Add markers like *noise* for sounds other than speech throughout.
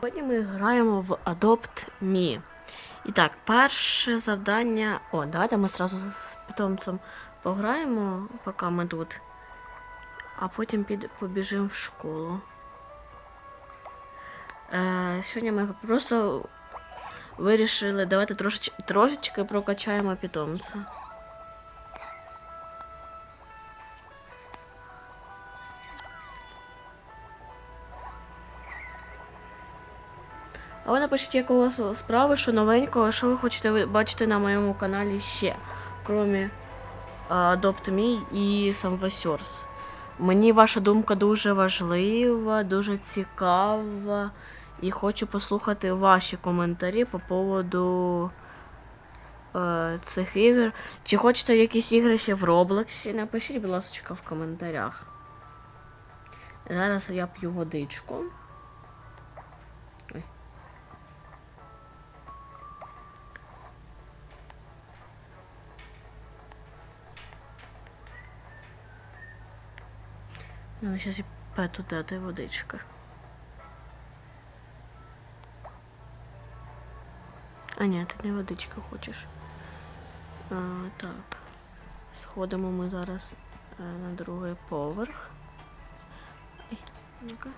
Сьогодні ми граємо в Adopt Me. І так, перше завдання. О, давайте ми зразу з питомцем пограємо, поки ми тут. А потім під... побіжимо в школу. Е, сьогодні ми просто вирішили давайте трошеч... трошечки прокачаємо питомця. А ви напишіть, як у вас справи, що новенького, що ви хочете бачити на моєму каналі ще, крім Adopt Me і Source. Мені ваша думка дуже важлива, дуже цікава. І хочу послухати ваші коментарі по поводу е, цих ігор. Чи хочете якісь ігри ще в Роблоксі? Напишіть, будь ласка, в коментарях. Зараз я п'ю водичку. Ну, сейчас и пету дати водичка. А ні, ти не водичка хочеш. А, так. Сходимо ми зараз е, на другий поверх. Ой, ну-ка.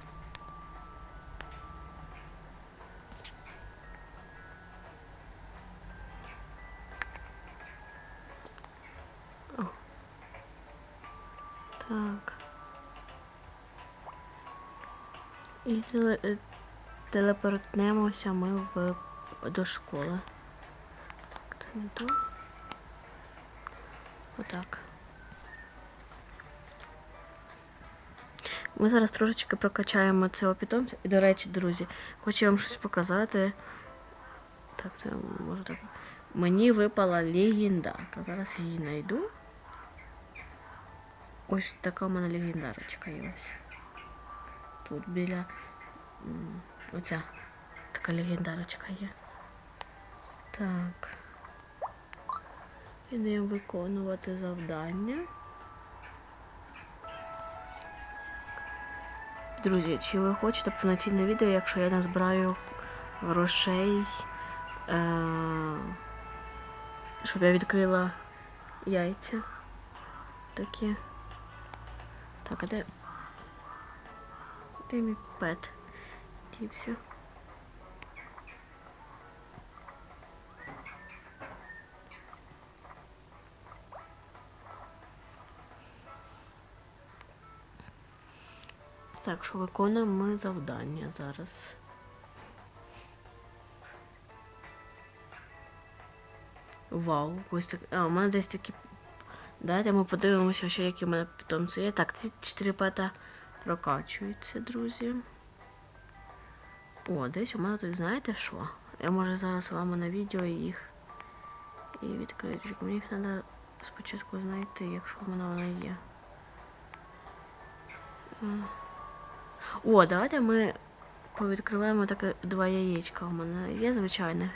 І е, телепортнемося ми в, до школи. Це не то. Отак. Ми зараз трошечки прокачаємо цього питомця. І, до речі, друзі, хочу вам щось показати. Так, це може так. Мені випала легендарка. Зараз я її знайду. Ось така в мене легендарочка є ось. Тут біля оця така легендарочка є. Так. Ідемо виконувати завдання. Друзі, чи ви хочете повноцінне відео, якщо я назбираю грошей, е- щоб я відкрила яйця такі. Так, а де де мій пет? Дівся. Так, що виконуємо ми завдання зараз. Вау, ось так. А, у мене десь такі. Давайте ми подивимося, ще які в мене питомці є. Так, ці чотири пета прокачуються, друзі. О, десь у мене тут знаєте що? Я може зараз вам на відео їх і відкрию. Мені їх треба спочатку знайти, якщо в мене вони є. О, давайте ми повідкриваємо таке два яєчка. У мене є звичайне.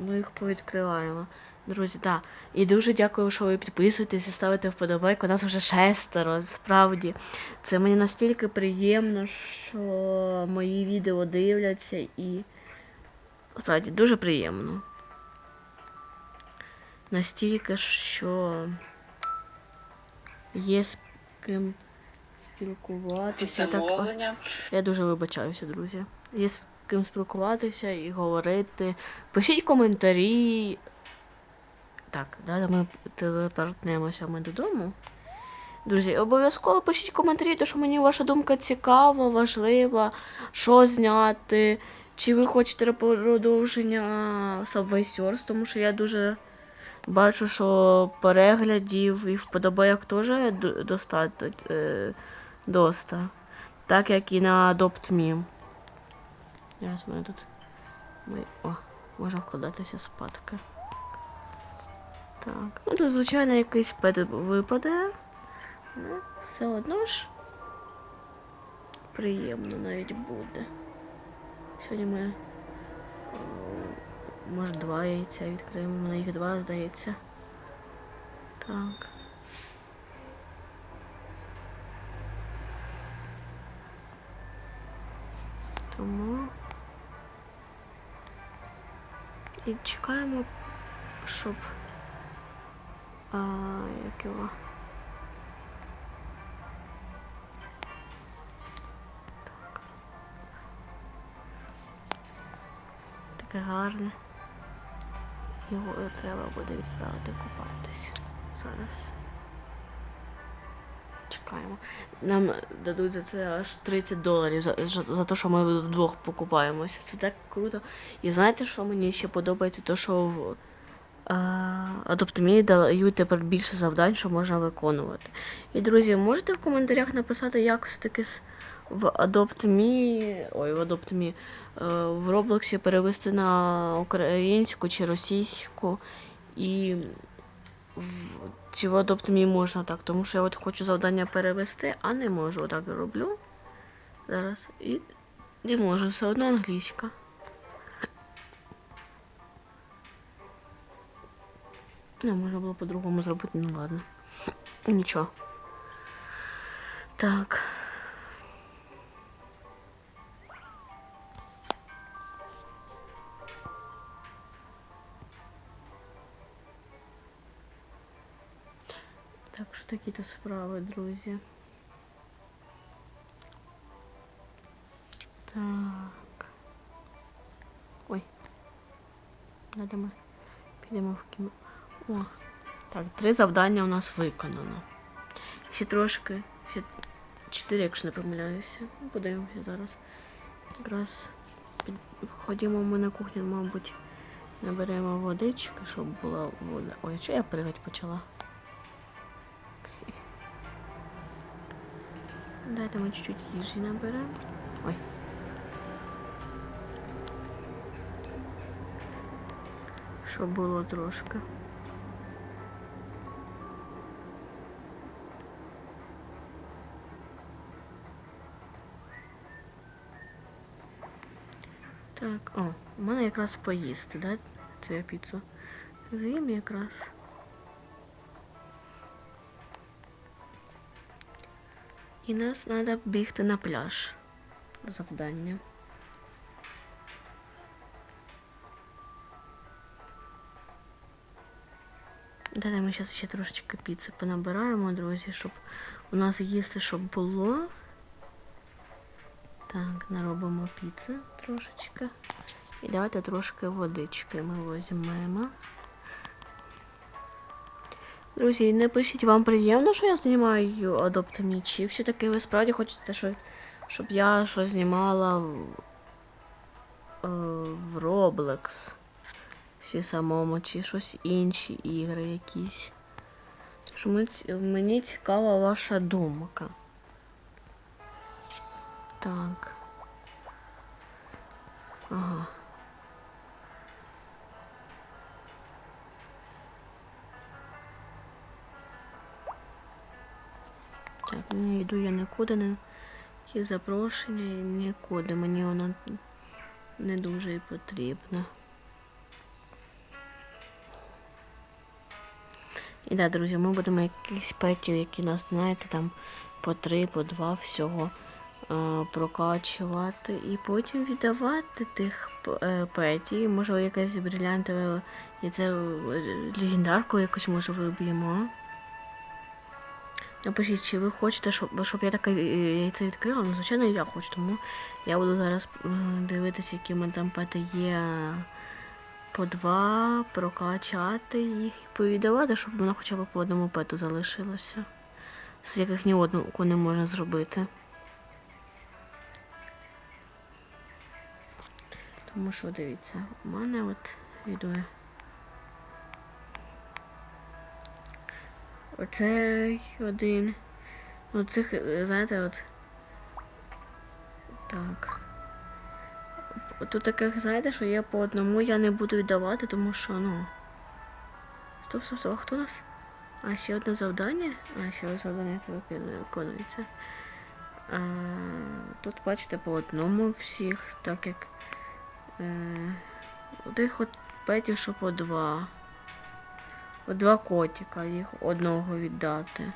Ми їх повідкриваємо. Друзі, так. І дуже дякую, що ви підписуєтесь і ставите вподобайку. У Нас вже шестеро, справді. Це мені настільки приємно, що мої відео дивляться і справді дуже приємно. Настільки, що є з ким спілкуватися. Так. Я дуже вибачаюся, друзі. Є ким спілкуватися і говорити. Пишіть коментарі. Так, далі ми телепортнемося ми додому. Друзі, обов'язково пишіть коментарі, тому що мені ваша думка цікава, важлива, що зняти. Чи ви хочете продовження Subway тому що я дуже бачу, що переглядів і вподобайок теж достатньо е, доста. Так як і на Adopt Me. Зараз мене тут ми... О, можна вкладатися спадки. Так, ну тут, звичайно, якийсь пет випаде. Ну, все одно ж приємно навіть буде. Сьогодні ми може два яйця відкриємо, на їх два, здається. Так. Тому... І чекаємо, щоб. А, як його. Так. Таке гарне. Його треба буде відправити купатися. Зараз. Чекаємо. Нам дадуть за це аж 30 доларів за, за, за те, що ми вдвох покупаємося. Це так круто. І знаєте, що мені ще подобається? То, що в Адоптомії дають тепер більше завдань, що можна виконувати. І, друзі, можете в коментарях написати, як все-таки в Adopt.me, ой, в Adopt.me, е, в Роблоксі перевести на українську чи російську. І в, тобто мені можна так, тому що я от хочу завдання перевести, а не можу. Отак роблю. Зараз. І не можу, все одно англійська. Не, можна було по-другому зробити, ну ладно. Нічого. Так. Так що такі то справи, друзі. Так. Ой. Далі ми підемо в кіно. О, так, три завдання у нас виконано. Ще трошки, ще чотири, якщо не помиляюся. Ну, Подивимося зараз. Якраз під... ходімо ми на кухню, мабуть, наберемо водички, щоб була вода. Ой, що я пригать почала? Дайте ми чуть-чуть їжі наберемо. Ой. Щоб було трошки. Так, о, у мене якраз поїсти, да? Я піцу. З'їм якраз. І нас треба бігти на пляж. Завдання. Далі ми зараз ще трошечки піци понабираємо, друзі, щоб у нас їсти, щоб було. Так, наробимо піци трошечки. І давайте трошки водички ми візьмемо. Друзі, не пишіть вам приємно, що я знімаю Adopt Me, чи все-таки ви справді хочете, що, щоб я щось знімала в, е, в Roblox всі самому, чи щось інші ігри якісь. Що мені цікава ваша думка. Так. Ага. Так, не йду я нікуди, не ті запрошення нікуди. Мені воно не дуже і потрібно. І так, друзі, ми будемо якісь петів, які нас, знаєте, там по три, по два всього е, прокачувати і потім віддавати тих е, петів. Може, якесь брилянтове і це е, легендарку якось може виб'ємо. Напишіть, чи ви хочете, щоб, щоб я таке е, яйце відкрила? Ну, звичайно, я хочу, тому я буду зараз дивитися, які в там є по два, прокачати їх і повіддавати, щоб вона хоча б по одному пету залишилося. З яких ні одного не можна зробити. Тому що дивіться, у мене от відео. Оцей один. Оцих, е, знаєте, от. Так. Тут таких, знаєте, що я по одному я не буду віддавати, тому що, ну. Стоп, стоп, стоп, а хто у нас? А, ще одне завдання? А, ще одне завдання це виконує- виконується. А, тут, бачите, по одному всіх, так як. Е, тих от петів, що по два. Два котика, їх одного віддати.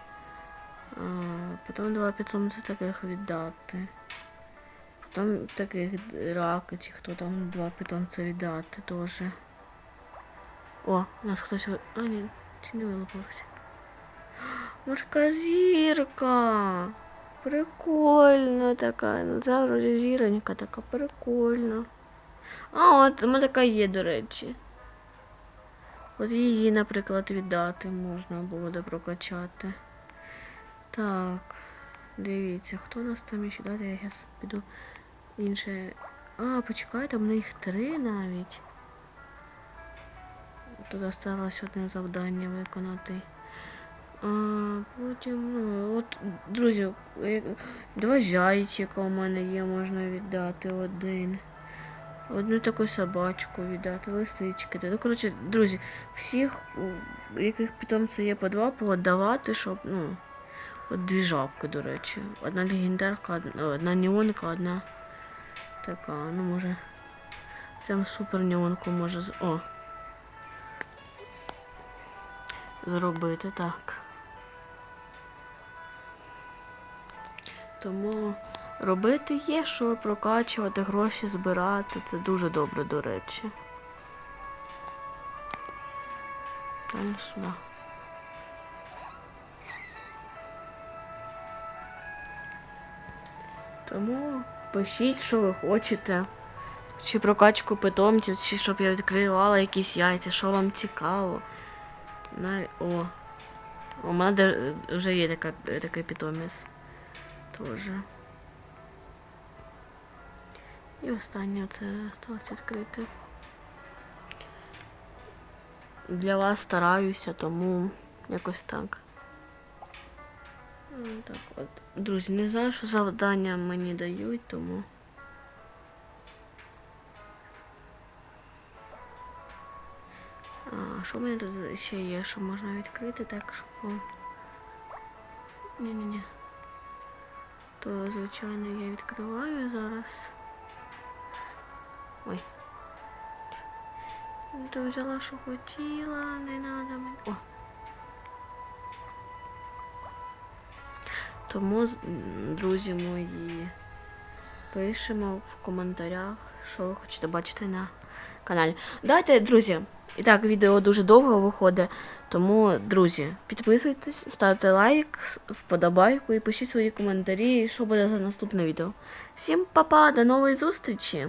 А, потім два 500 таких віддати. там таких раки, чи хто там два питомця віддати теж. О, у нас хтось. А, ні, чи не вилупився. *gasps* Морська зірка. Прикольна така. Ну, зіронька така прикольна. А, от у мене така є, до речі. От її, наприклад, віддати можна буде прокачати. Так. Дивіться, хто у нас там ще дати, я зараз піду інше. А, почекайте, мене їх три навіть. Тут осталось одне завдання виконати. А, потім, ну, от, друзі, е, два зайчика у мене є, можна віддати один. Одну таку собачку віддати, лисички. Ну, коротше, друзі, всіх, у яких питомці є по два, подавати, щоб, ну, от дві жабки, до речі. Одна легендарка, одна, одна неонка, одна така, ну може. Прям супер неонку може. О! Зробити так. Тому робити є, що прокачувати, гроші збирати. Це дуже добре, до речі. Далі сюди. Тому пишіть, що ви хочете. Чи прокачку питомців, чи щоб я відкривала якісь яйця, що вам цікаво. На... О. У мене вже є така, такий питомець. Тоже. І останнє це осталось відкрити. Для вас стараюся, тому якось так. Ну, Так от. Друзі, не знаю, що завдання мені дають, тому. Що в мене тут ще є, що можна відкрити, так що. Ні-ні-ні. То, звичайно, я відкриваю зараз. Ой. То взяла, що хотіла, не надо мені. О. Тому, друзі мої, пишемо в коментарях, що ви хочете бачити на каналі. Давайте, друзі. І так, відео дуже довго виходить. Тому, друзі, підписуйтесь, ставте лайк, вподобайку і пишіть свої коментарі, що буде за наступне відео. Всім па-па, до нової зустрічі!